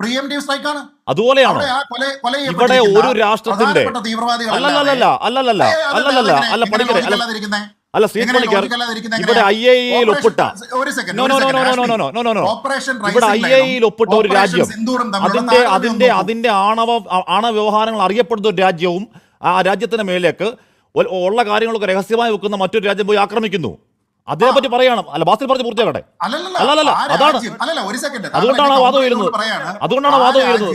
ആണ് അതുപോലെയാണോ? ഇവിടെ ഒരു രാഷ്ട്രത്തിന്റെ അല്ലല്ലല്ല അല്ലല്ലല്ല അല്ലല്ലല്ല അല്ല പണിക്കരെ അല്ല സീറ്റ് പണിക്കർ ഇവിടെ ഐ എങ്ങനെയാ? എ ഒപ്പിട്ട ഇവിടെ ഐ റൈസിംഗ് എ ഒപ്പിട്ട ഒരു രാജ്യം. അതിന്റെ അതിന്റെ അതിന്റെ ആണവ ആണവ വ്യവഹാരങ്ങൾ അറിയപ്പെടുന്ന ഒരു രാജ്യവും ആ രാജ്യത്തിന്റെ മേലേക്ക് ഉള്ള കാര്യങ്ങളൊക്കെ രഹസ്യമായി വെക്കുന്ന മറ്റൊരു രാജ്യം പോയി ആക്രമിക്കുന്നു. അതേ പറ്റി പറയണം അല്ല ബാസിൽ പറഞ്ഞ് പൂർത്തിയാകട്ടെ അല്ലല്ലല്ല, അതാണ്. അല്ലല്ല, ഒരു സെക്കൻഡ്. അതുകൊണ്ടാണ് വാദം ഉയരുന്നത്. അതുകൊണ്ടാണ് വാദം ഉയരുന്നത്.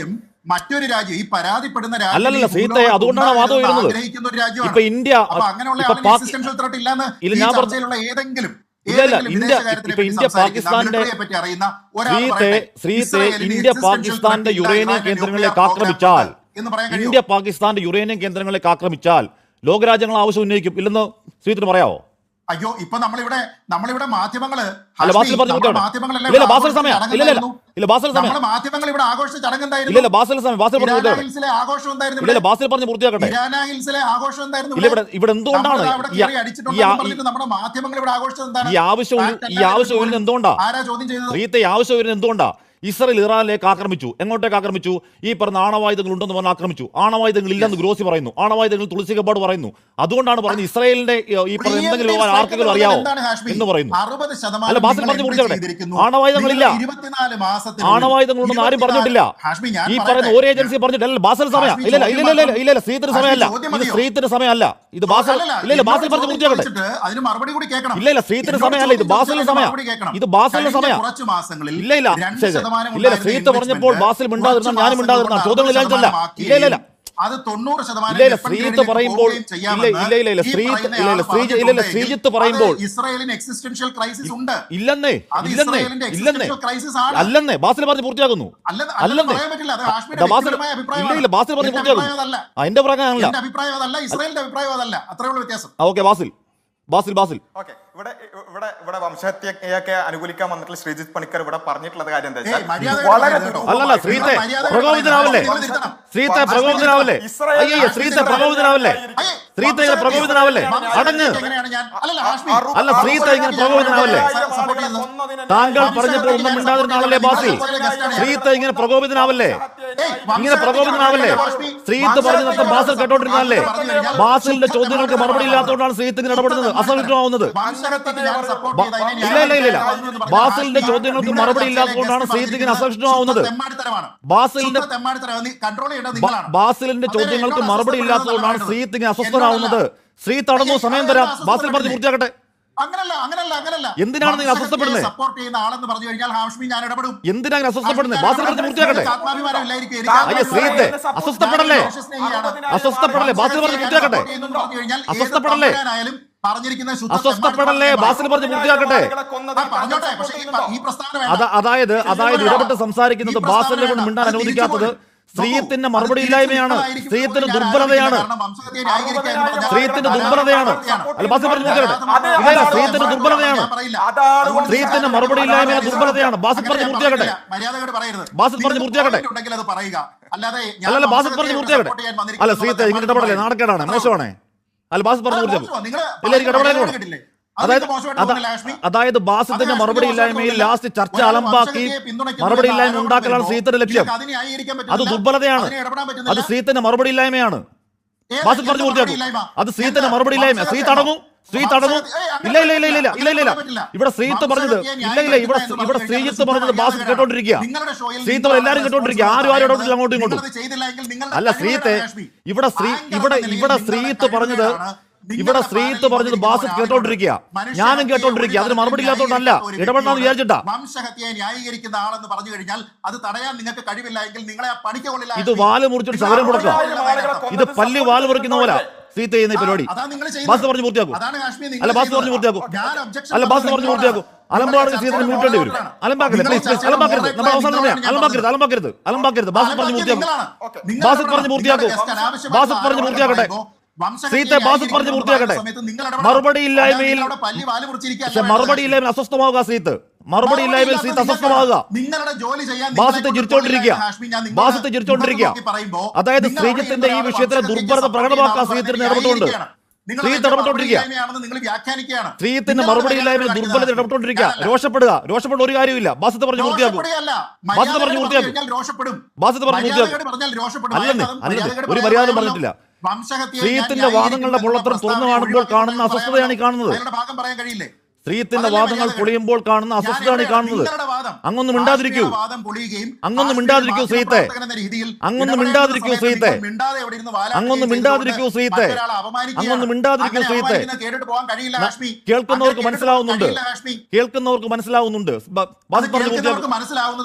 മറ്റൊരു രാജ്യം ഈ പരാതിപ്പെടുന്ന അല്ലല്ലല്ല, ഈ അതുകൊണ്ടാണ് വാദം ഉയരുന്നത്. ഇപ്പൊ ഇന്ത്യ ഇല്ല, ഞാൻ പറഞ്ഞ- ഏതെങ്കിലും ഇല്ല, ഇന്ത്യ- ഇപ്പൊ ഇന്ത്യ പാകിസ്ഥാന്റെ- ശ്രീത്തെ ശ്രീത്തെ ഇന്ത്യ പാകിസ്ഥാന്റെ യുറേനിയം കേന്ദ്രങ്ങളെ കേന്ദ്രങ്ങളിലേക്ക് ആക്രമിച്ചാൽ? ഇന്ത്യ പാകിസ്ഥാന്റെ യുറേനിയം കേന്ദ്രങ്ങളെ ആക്രമിച്ചാൽ ലോകരാജ്യങ്ങൾ ആവശ്യം ഉന്നയിക്കും ഇല്ലെന്ന് ശ്രീത്തിന് പറയാവോ അയ്യോ ഇപ്പൊ നമ്മളിവിടെ നമ്മളിവിടെ മാധ്യമങ്ങൾ മാധ്യമങ്ങൾ ഇവിടെ ആഘോഷിച്ച ചടങ്ങുണ്ടായിരുന്നു. ആഘോഷം ഉണ്ടായിരുന്നു ആവശ്യം എന്തുകൊണ്ടാ? ആരാ ചോദ്യം ചെയ്തത്? എന്തുകൊണ്ടാ? ഇസ്രയേൽ ഇറാനിലേക്ക് ആക്രമിച്ചു. എങ്ങോട്ടേക്ക് ആക്രമിച്ചു? ഈ പറഞ്ഞ ആണവായുധങ്ങൾ ഉണ്ടെന്ന് പറഞ്ഞ് ആക്രമിച്ചു. ആണവായുധങ്ങൾ ഇല്ലെന്ന് ഗ്രോസി പറയുന്നു. ആണവായുധങ്ങൾ തുളസി കപ്പാട് പറയുന്നു. അതുകൊണ്ടാണ് പറഞ്ഞത് ഇസ്രയേലിന്റെ ഈ പറഞ്ഞ എന്തെങ്കിലും വ്യവഹാരം ആർക്കെങ്കിലും അറിയാവോ എന്ന് പറയുന്നു. അല്ല, ബാസിൽ പറഞ്ഞു പൂർത്തിയാക്കട്ടെ. ആണവായുധങ്ങളില്ല. ആണവായുധങ്ങൾ ഉണ്ടെന്ന് ആരും പറഞ്ഞിട്ടില്ല. ഈ പറയുന്ന ഒരു ഏജൻസി പറഞ്ഞിട്ടില്ല. ബാസൽ സമയം. ഇല്ല ഇല്ല ഇല്ല ഇല്ല ഇല്ല ഇല്ല സമയമല്ല. ഇത് മതിയോ? സമയമല്ല. ഇത് ബാസൽ ഇല്ല ഇല്ല ബാസൽ പറഞ്ഞു പറഞ്ഞ് ചോദ്യം പൂർത്തിയാക്കട്ടെ. മറുപടി കൂടി കേൾക്കണം. ഇല്ല, ഇല്ല, എന്നോട് സമയമല്ല, ഇത് ചോദ്യം സമയ. ഇത് ബാസിലിന്റെ സമയ. ഇല്ല ഇല്ല ഇല്ല ശ്രീത്ത് പറഞ്ഞപ്പോൾ ബാസിൽ മിണ്ടാതിരുന്ന ഞാനും മിണ്ടാതിരുന്ന ഇല്ലാഞ്ഞിട്ടല്ല ഇല്ല ഇല്ല അത് തൊണ്ണൂറ് ശതമാനം ശ്രീജിത്ത് പറയുമ്പോൾ ഇല്ല ഇല്ല ഇല്ല പറയുന്ന ഇല്ല ഇല്ല ഇല്ല ഇല്ല ശ്രീജിത്ത് പറയുമ്പോൾ ഇസ്രായേലിന് എക്സിസ്റ്റൻഷ്യൽ ക്രൈസിസ് ഉണ്ട്. ഇല്ലെന്നേ ഇല്ലെന്നേ ഇല്ലെന്നേ. അല്ലെന്നേ ബാസിൽ പറഞ്ഞ് പൂർത്തിയാക്കുന്നു. അല്ലെന്ന്. ബാസിൽ ഇല്ല ഇല്ല ബാസിൽ പറഞ്ഞ് പൂർത്തിയാക്കുന്നു. എന്റെ പ്രകാരമല്ല എന്റെ അഭിപ്രായം അതല്ല ഇസ്രായേലിന്റെ അഭിപ്രായം അതല്ല അത്രേ ഉള്ളൂ വ്യത്യാസം. ഓക്കെ ബാസിൽ. ബാസിൽ ബാസിൽ ഓക്കെ ഇവിടെ ഇവിടെ ഇവിടെ വംശഹത്യയൊക്കെ അനുകൂലിക്കാൻ വന്നിട്ടുള്ള ശ്രീജിത്ത് പണിക്കർ ഇവിടെ പറഞ്ഞിട്ടുള്ള കാര്യം എന്താ വെച്ചാൽ വളരെ അല്ലല്ല ശ്രീത്തെ പ്രകോപിതനാവല്ലേ ശ്രീത്തെ പ്രകോപിതനാവല്ലേ അയ്യേ ശ്രീത്തെ പ്രകോപിതനാവല്ലേ ശ്രീത്തെ ഇങ്ങനെ പ്രകോപിതനാവല്ലേ അടങ്ങ് അല്ലല്ല അല്ല ശ്രീത്തെ ഇങ്ങനെ പ്രകോപിതനാവല്ലേ താങ്കൾ പറഞ്ഞപ്പോൾ ഒന്നും മിണ്ടാതിരുന്ന ആളല്ലേ ബാസി ശ്രീത്തെ ഇങ്ങനെ പ്രകോപിതനാവല്ലേ ഇങ്ങനെ പ്രകോപിതനാവല്ലേ ശ്രീത്ത് പറഞ്ഞതൊക്കെ ബാസിൽ കേട്ടോണ്ടിരുന്നല്ലേ ബാസിലിന്റെ ചോദ്യങ്ങൾക്ക് മറുപടി ഇല്ലാത്തതുകൊണ്ടാണ് ശ്രീത്ത് ഇങ്ങനെ ഇടപെടുന്നത്. അസഹിഷ്ണുമാവുന്നത് ബ- ഇല്ല ഇല്ല ഇല്ല ഇല്ല. ബാസിലിന്റെ ചോദ്യങ്ങൾക്ക് മറുപടി ഇല്ലാത്തതുകൊണ്ടാണ് ശ്രീത്ത് ഇങ്ങനെ അസഹിഷ്ണുമാവുന്നത് ബാസിലിന്റെ ബാസിലിന്റെ ചോദ്യങ്ങൾക്ക് മറുപടി ഇല്ലാത്തതുകൊണ്ടാണ് ശ്രീത്ത് ഇങ്ങനെ അസ്വസ്ഥനാവുന്നത് ശ്രീ തടഞ്ഞു സമയം തരാം ബാസിൽ പറഞ്ഞ് പൂർത്തിയാക്കട്ടെ. അങ്ങനല്ല അങ്ങനല്ല അങ്ങനല്ല എന്തിനാണ് നിങ്ങൾ അസ്വസ്ഥപ്പെടുന്നത്? സപ്പോർട്ട് ചെയ്യുന്ന ആളെന്ന് പറഞ്ഞു കഴിഞ്ഞാൽ ഹാഷ്മി ഞാൻ ഇടപെടും എന്തിനാണ് നിങ്ങൾ അസ്വസ്ഥപ്പെടുന്നത് ബാസിൽ പറഞ്ഞ് പൂർത്തിയാക്കട്ടെ ആത്മാഭിമാനം ഇല്ലായിരിക്കും അയ്യ, ശ്രീത്തെ, അസ്വസ്ഥപ്പെടല്ലേ? അസ്വസ്ഥപ്പെടല്ലേ? ബാസിൽ പറഞ്ഞ് പൂർത്തിയാക്കട്ടെ. അസ്വസ്ഥപ്പെടല്ലേ? പറഞ്ഞിരിക്കുന്ന ശുദ്ധ അസ്വസ്ഥപ്പെടല്ലേ ബാസിൽ പറഞ്ഞ് പൂർത്തിയാക്കട്ടെ. അതായത് അതായത് ഇടപെട്ട് സംസാരിക്കുന്നത് ബാസിലെ കൊണ്ട്. മിണ്ടാൻ അനുവദിക്കാത്തത് സ്ത്രീയത്തിന്റെ. മറുപടി ഇല്ലായ്മയാണ് സ്ത്രീയത്തിന്റെ ദുർബലതയാണ്. സ്ത്രീയത്തിന്റെ അത് ദുർബലതയാണ്. അല്ല സ്ത്രീയത്തിന്റെ ദുർബലതയാണ്. സ്ത്രീയത്തിന്റെ പറയില്ല. അതാണ് അതുകൊണ്ട് മറുപടി ഇല്ലായ്മ ദുർബലതയാണ്. ബാസിത് പറഞ്ഞ് പൂർത്തിയാക്കട്ടെ. ബാസിത് പറഞ്ഞ് പൂർത്തിയാക്കട്ടെ. point ഉണ്ടെങ്കിൽ അത് പറയുക. അല്ലാതെ ഞാൻ അല്ലല്ല വംശഹത്യയെ പറഞ്ഞ് പൂർത്തിയാക്കട്ടെ. അല്ല സ്ത്രീയത്തെ ഇങ്ങനെ ഇടപെടലേ നാണക്കേടാണ്. മോശമാണേ. അല്ല ബാസിത് പറഞ്ഞ് പൂർത്തിയാക്കും. ഇല്ല എനിക്ക് ഇടപെടാൻ അതായത്? അതായത് ബാസിത്തിന്റെ മറുപടി ഇല്ലായ്മയിൽ ലാസ്റ്റ് ചർച്ച അലമ്പാക്കി മറുപടി ഇല്ലായ്മ ഉണ്ടാക്കലാണ് ശ്രീത്തിന്റെ ലക്ഷ്യം. അത് ദുർബലതയാണ്. അത്. ശ്രീത്തിന്റെ മറുപടി ഇല്ലായ്മയാണ്. ബാസിൽ പറഞ്ഞു പൂർത്തിയാക്കും. അത് ശ്രീത്തിന്റെ മറുപടി ഇല്ലായ്മ. ശ്രീ അടങ്ങും. തടങ്ങും ശ്രീ തടങ്ങും ഇല്ല ഇല്ല ഇല്ല ഇല്ല ഇല്ല ഇല്ല. ഇവിടെ ശ്രീത്ത് പറഞ്ഞത് ഇല്ല ഇല്ല. ഇവിടെ ഇവിടെ ശ്രീജിത്ത് പറഞ്ഞത് നിങ്ങളുടെ കേട്ടോണ്ടിരിക്കുക എല്ലാരും ശ്രീത്ത് എല്ലാവരും കേട്ടോണ്ടിരിക്കുക. ആരും ആരും ഇടപെട്ടില്ല അങ്ങോട്ടും ഇങ്ങോട്ടും. അല്ല ശ്രീത്തെ. ഇവിടെ ശ്രീ ഇവിടെ ഇവിടെ ശ്രീത്ത് പറഞ്ഞത്. ഇവിടെ സ്ത്രീത്ത് ശ്രീത്ത് പറഞ്ഞത് ബാസ് ബാസിൽ ഒരാളോട് കേട്ടോണ്ടിരിക്കുക ഞാനും കേട്ടോണ്ടിരിക്കുക അതിന് മറുപടി ഇല്ലാത്തതുകൊണ്ടല്ല ഇടപെടാന്ന് വിചാരിച്ചിട്ടാ. വംശഹത്യയെ ന്യായീകരിക്കുന്ന ആളെന്ന് പറഞ്ഞു കഴിഞ്ഞാൽ അത് തടയാൻ നിങ്ങൾക്ക് കഴിവില്ല എങ്കിൽ നിങ്ങളെ ആ പണിക്ക് കൊള്ളില്ല ഇത് വാൽ മുറിച്ചിട്ട് സമരം കൊടുക്കുക. ഇത് പല്ലി വാൽ മുറിക്കുന്ന പോലെ സീത്ത് ചെയ്യുന്ന പരിപാടി. ബാസ് പറഞ്ഞു പൂർത്തിയാക്കും. അല്ല ബാസ് പറഞ്ഞു പൂർത്തിയാക്കും. അല്ല ബാസ് പറഞ്ഞു. പൂർത്തിയാക്കും. അലമ്പാണെങ്കിൽ സീത്തിന് മ്യൂട്ടേണ്ടി വരും. അലമ്പാക്കരുത്. പ്ലീസ് പ്ലീസ് അലമ്പാക്കരുത്. നമ്മൾ അവസാനം പറയാം അലമ്പാക്കരുത്. അലമ്പാക്കരുത്. അലമ്പാക്കരുത്. ബാസ് പറഞ്ഞു പൂർത്തിയാക്കും. ബാസ് പറഞ്ഞു പൂർത്തിയാക്കും. ബാസ് പറഞ്ഞു പൂർത്തിയാക്കട്ടെ. സീത്തെ ബാസിൽ പറഞ്ഞ് പൂർത്തിയാക്കട്ടെ? മറുപടി ഇല്ലായ്മയിൽ മറുപടി ഇല്ലായ്മ അസ്വസ്ഥമാവുക സീത്ത്. മറുപടി ഇല്ലായ്മയിൽ സീത്ത് അസ്വസ്ഥമാവുക. ബാസിത്തെ ചിരിച്ചോണ്ടിരിക്കുക. ബാസിത്തെ ചിരിച്ചോണ്ടിരിക്കുക. അതായത് ശ്രീജിത്തിന്റെ ഈ വിഷയത്തിലെ ദുർബലത പ്രകടമാക്കാൻ സീത്തിന് ഇടപെട്ടുകൊണ്ട്. ഇടപെട്ടോണ്ടിരിക്കുക. സ്ത്രീത്തിന്റെ മറുപടി ഇല്ലായ്മ ദുർബലത ഇടപെട്ടോണ്ടിരിക്കുക രോഷപ്പെടുക. രോഷപ്പെടേണ്ട ഒരു കാര്യമില്ല ബാസത്ത് പറഞ്ഞു പൂർത്തിയാക്കും. ബാസിത്ത് പറഞ്ഞു പൂർത്തിയാക്കും. ബാസത്ത് പറഞ്ഞു പൂർത്തിയാക്കും. അല്ലെന്നേ, ഒരു മര്യാദ പറഞ്ഞിട്ടില്ല. ഞാൻ വാദങ്ങളുടെ പൊള്ളത്തരം തുറന്നു കാണുമ്പോൾ കാണുന്ന അസ്വസ്ഥതയാണ് ഈ കാണുന്നത്. അതല്ലേ വാദങ്ങൾ പൊളിയുമ്പോൾ കാണുന്ന അസ്വസ്ഥതയാണ് ഈ കാണുന്നത്. അങ്ങൊന്നും മിണ്ടാതിരിക്കൂ. അങ്ങൊന്നും മിണ്ടാതിരിക്കൂ രീതിയിൽ അങ്ങൊന്നും മിണ്ടാതിരിക്കൂ വാലാട്ടുകയും അങ്ങൊന്നും മിണ്ടാതിരിക്കൂ ശ്രീജിത്തെ. അങ്ങൊന്നും മിണ്ടാതിരിക്കൂ സുഹൃത്തെ കേൾക്കുന്നവർക്ക് മനസ്സിലാവുന്നുണ്ട്. കേൾക്കുന്നവർക്ക് മനസ്സിലാവുന്നുണ്ട്. ബ- അത് പറഞ്ഞു പൂർത്തിയാക്കും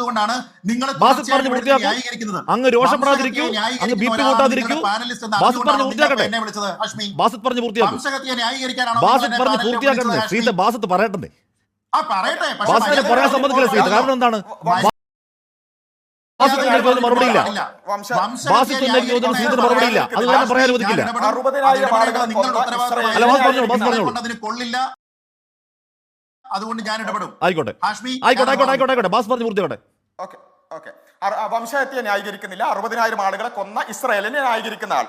കൊണ്ടാണ് നിങ്ങൾ ബാസിത്ത് പറഞ്ഞു പൂർത്തിയാക്കും ന്യായീകരിക്കുന്നത്. അങ്ങ് രോഷപ്പെടാതിരിക്കൂ അങ്ങ് ബി പി കൂട്ടാതിരിക്കൂ. ബാസിത് പറഞ്ഞു പൂർത്തിയാക്കട്ടെ. ബാസിത് പറഞ്ഞു പൂർത്തിയാക്കും ബാസിത് പറഞ്ഞു പൂർത്തിയാക്കട്ടെ. വിളിച്ചത്, ബാസത്ത് പറയട്ടെ മര്യാദ പറയാൻ സമ്മതിക്കില്ല ശ്രീജിത്ത് കാരണം എന്താണ്? മറുപടിയില്ല അത് കാരണം പറയാൻ അനുവദിക്കില്ല. അല്ല, ബാസ് പറഞ്ഞോളൂ, ബാസ് നിങ്ങളെ പറഞ്ഞോളൂ. കൊള്ളില്ല. അതുകൊണ്ട് ഞാൻ ഇടപെടും. ആയിക്കോട്ടെ ആയിക്കോട്ടെ ആയിക്കോട്ടെ ആയിക്കോട്ടെ ബാസ് പറഞ്ഞു പൂർത്തിയാക്കട്ടെ ഓക്കെ. ഓക്കെ വംശഹത്യ ന്യായീകരിക്കുന്നില്ല. അറുപതിനായിരം ആളുകളെ കൊന്ന ഇസ്രായേലിനെ ന്യായീകരിക്കുന്ന ആൾ.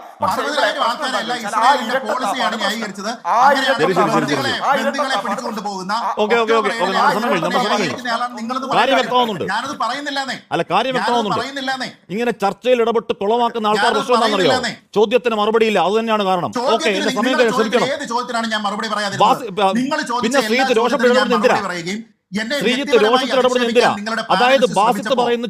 ഞാനത് പറയുന്നില്ലാന്നേ. അല്ല കാര്യം വ്യക്തമാവുന്നുണ്ട്. ഇങ്ങനെ ചർച്ചയിൽ ഇടപെട്ട് കുളമാക്കുന്ന ആൾക്കാർ പ്രശ്നമാണെന്നറിയോ പ്രശ്നം എന്താണെന്നറിയോ? പറയുന്നില്ലെന്നേ. ചോദ്യത്തിന് മറുപടിയില്ല. അത് തന്നെയാണ് കാരണം. ഓക്കെ എന്റെ സമയം ശ്രമിക്കണം. ഏത് ചോദ്യത്തിനാണ് ഞാൻ മറുപടി പറയാതിരുന്നത്? നിങ്ങൾ ചോദിച്ച പിന്നെ സ്ത്രീ രോഷപ്പെടുന്നത് എന്തിനാ? എന്നെ ശ്രീജിത്ത് രോഷത്തിൽ ഇടപെടുന്നത് എന്തിനാ? അതായത് ബാസിത്ത് പറയുന്ന